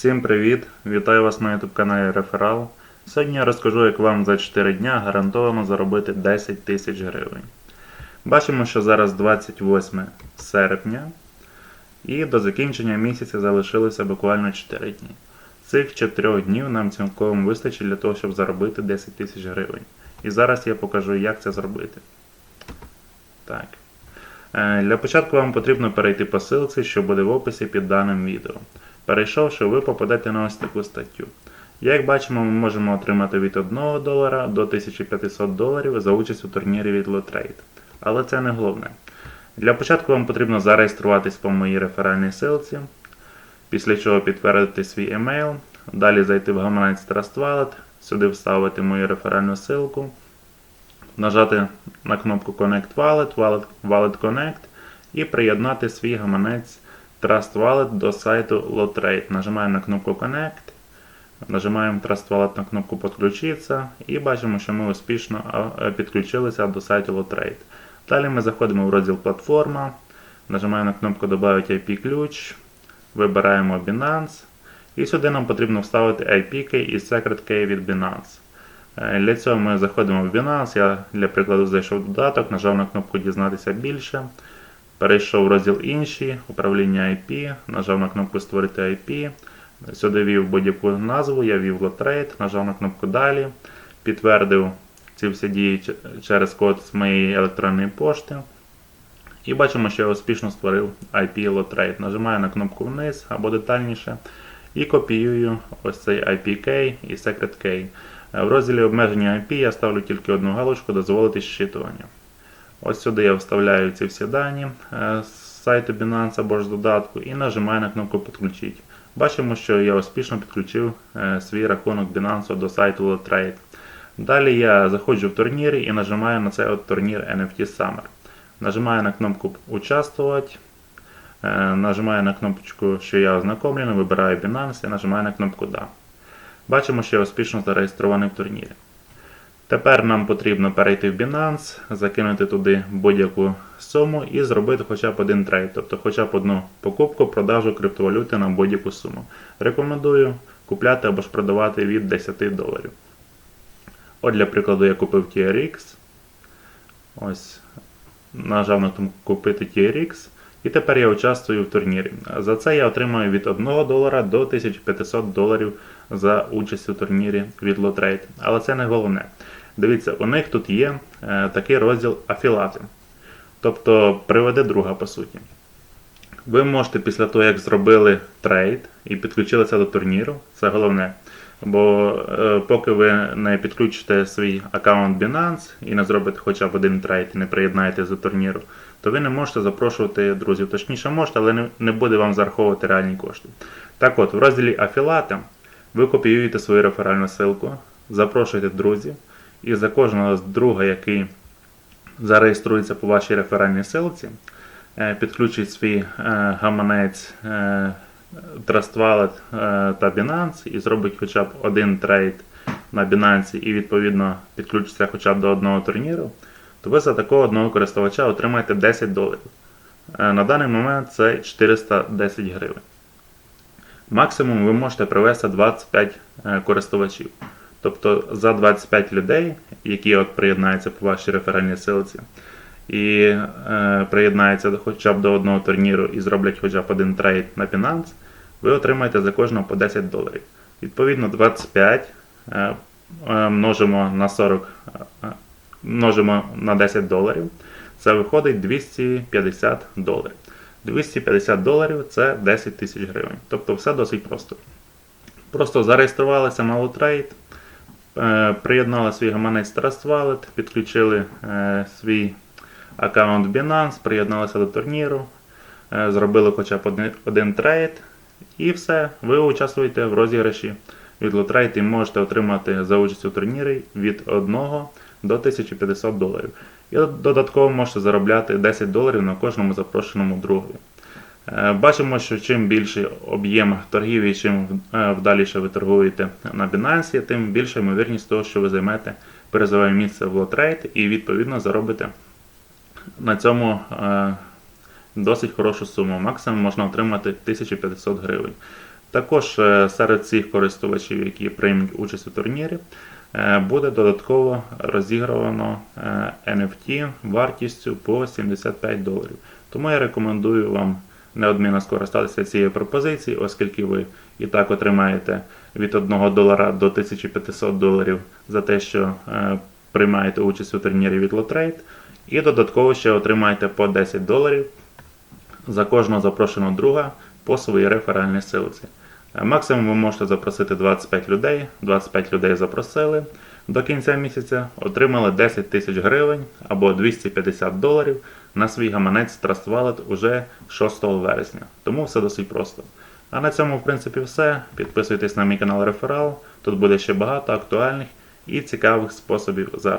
Всім привіт! Вітаю вас на YouTube каналі Реферал. Сьогодні я розкажу, як вам за 4 дня гарантовано заробити 10 тисяч гривень. Бачимо, що зараз 28 серпня і до закінчення місяця залишилося буквально 4 дні. Цих 4 днів нам цілком вистачить для того, щоб заробити 10 тисяч гривень. І зараз я покажу, як це зробити. Так. Е, Для початку вам потрібно перейти по ссылці, що буде в описі під даним відео. Перейшовши, ви попадете на ось таку статтю. Як бачимо, ми можемо отримати від 1 долара до 1500 доларів за участь у турнірі від Lotrade. Але це не головне. Для початку вам потрібно зареєструватись по моїй реферальній ссылці, після чого підтвердити свій емейл, далі зайти в гаманець Trust Wallet, сюди вставити мою реферальну ссылку, нажати на кнопку Connect Wallet, Wallet, Wallet Connect і приєднати свій гаманець Trust Wallet до сайту Lotrade. Нажимаємо на кнопку Connect, нажимаємо Trust Wallet на кнопку Подключитися і бачимо, що ми успішно е, підключилися до сайту Lotrade. Далі ми заходимо в розділ Платформа, нажимаємо на кнопку Добавити IP-ключ, вибираємо Binance. І сюди нам потрібно вставити IP key і Secret Key від Binance. Е, Для цього ми заходимо в Binance. Я для прикладу зайшов в додаток, нажав на кнопку Дізнатися більше. Перейшов в розділ Інші, управління IP, нажав на кнопку Створити IP. Сюди ввів будь-яку назву, я ввів Lotrade, нажав на кнопку Далі, підтвердив ці всі дії через код з моєї електронної пошти. І бачимо, що я успішно створив IP Lotrade. Нажимаю на кнопку вниз або детальніше і копіюю ось цей IP key і Secret Key. Е, В розділі обмеження IP я ставлю тільки одну галочку дозволити щитування. Ось сюди я вставляю ці всі дані е, з сайту Binance або ж з додатку і нажимаю на кнопку Підключити. Бачимо, що я успішно підключив е, свій рахунок Binance до сайту Lotrade. Далі я заходжу в турнірі і нажимаю на цей от турнір NFT Summer. Нажимаю на кнопку Участвувати. Е, Нажимаю на кнопочку, що я ознакомлений, вибираю Binance і нажимаю на кнопку Да. Бачимо, що я успішно зареєстрований в турнірі. Тепер нам потрібно перейти в Binance, закинути туди будь-яку суму і зробити хоча б один трейд, тобто хоча б одну покупку, продажу криптовалюти на будь-яку суму. Рекомендую купляти або ж продавати від 10 доларів. От для прикладу я купив TRX. Ось нажав на кнопку купити TRX. І тепер я участвую в турнірі. За це я отримаю від 1 долара до 1500 доларів за участь у турнірі від Lotrade. Але це не головне. Дивіться, у них тут є е, такий розділ афілати. Тобто приведе друга по суті. Ви можете після того, як зробили трейд і підключилися до турніру, це головне. Бо е, поки ви не підключите свій аккаунт Binance і не зробите хоча б один трейд і не приєднаєтесь до турніру, то ви не можете запрошувати друзів. Точніше можете, але не, не буде вам зараховувати реальні кошти. Так от, в розділі Афілати ви копіюєте свою реферальну ссылку, запрошуєте друзів, і за кожного друга, який зареєструється по вашій реферальній ссылці, е, підключить свій е, гаманець е, Trust Wallet та Binance і зробить хоча б один трейд на Binance і відповідно підключиться хоча б до одного турніру, то ви за такого одного користувача отримаєте 10 доларів. На даний момент це 410 гривень. Максимум ви можете привести 25 е, користувачів. Тобто за 25 людей, які от приєднаються по вашій реферальній ссылці, і е, приєднаються хоча б до одного турніру і зроблять хоча б один трейд на Binance, ви отримаєте за кожного по 10 доларів. Відповідно, 25 е, е, множимо на 40, е, множимо на 10 доларів. Це виходить 250 доларів. 250 доларів це 10 тисяч гривень. Тобто все досить просто. Просто зареєструвалися на е, приєднали свій гаманець Trust Wallet, підключили е, свій аккаунт Binance, приєдналися до турніру, е, зробили хоча б один, трейд, і все, ви участвуєте в розіграші від Lotrade і можете отримати за участь у турнірі від 1 до 1500 доларів. І додатково можете заробляти 10 доларів на кожному запрошеному другові. Е, Бачимо, що чим більший об'єм торгів і чим е, вдаліше ви торгуєте на Binance, тим більша ймовірність того, що ви займете призове місце в Lotrade і відповідно заробите на цьому е, досить хорошу суму. Максимум можна отримати 1500 гривень. Також серед цих користувачів, які приймуть участь у турнірі, буде додатково розіграно е, NFT вартістю по 75 доларів. Тому я рекомендую вам неодмінно скористатися цією пропозицією, оскільки ви і так отримаєте від 1 долара до 1500 доларів за те, що е, приймаєте участь у турнірі від Lotrade, і додатково ще отримаєте по 10 доларів за кожного запрошеного друга по своїй реферальній силці. Е, Максимум ви можете запросити 25 людей, 25 людей запросили. До кінця місяця отримали 10 тисяч гривень або 250 доларів на свій гаманець Trust Wallet уже 6 вересня. Тому все досить просто. А на цьому, в принципі, все. Підписуйтесь на мій канал Реферал. Тут буде ще багато актуальних і цікавих способів за